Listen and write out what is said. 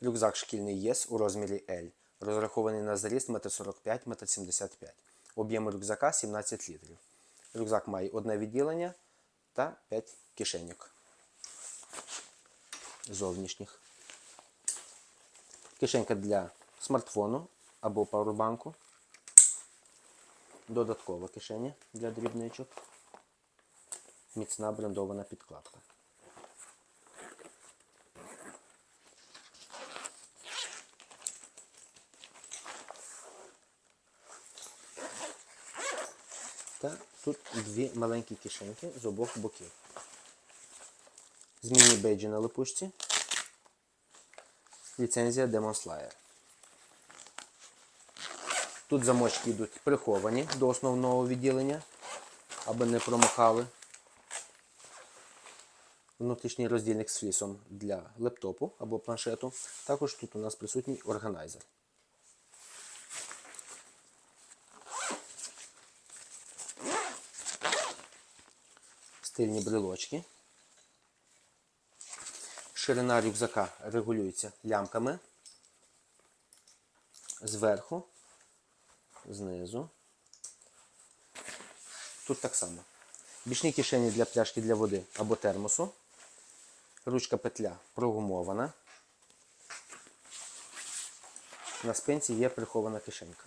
Рюкзак шкільний ЄС у розмірі L. Розрахований на заріст 1,45 м. Об'єм рюкзака 17 літрів. Рюкзак має одне відділення та 5 кишеньок зовнішніх. Кишенька для смартфону або пауербанку. Додаткова кишеня для дрібничок. Міцна брендована підкладка. Та тут дві маленькі кишеньки з обох боків. Змінні бейджі на липучці. Ліцензія Demon Slayer. Тут замочки йдуть приховані до основного відділення, аби не промахали. Внутрішній роздільник з флісом для лептопу або планшету. Також тут у нас присутній органайзер. Стильні брелочки. Ширина рюкзака регулюється лямками. Зверху, знизу. Тут так само. Бічні кишені для пляшки для води або термосу. Ручка петля прогумована. На спинці є прихована кишенька.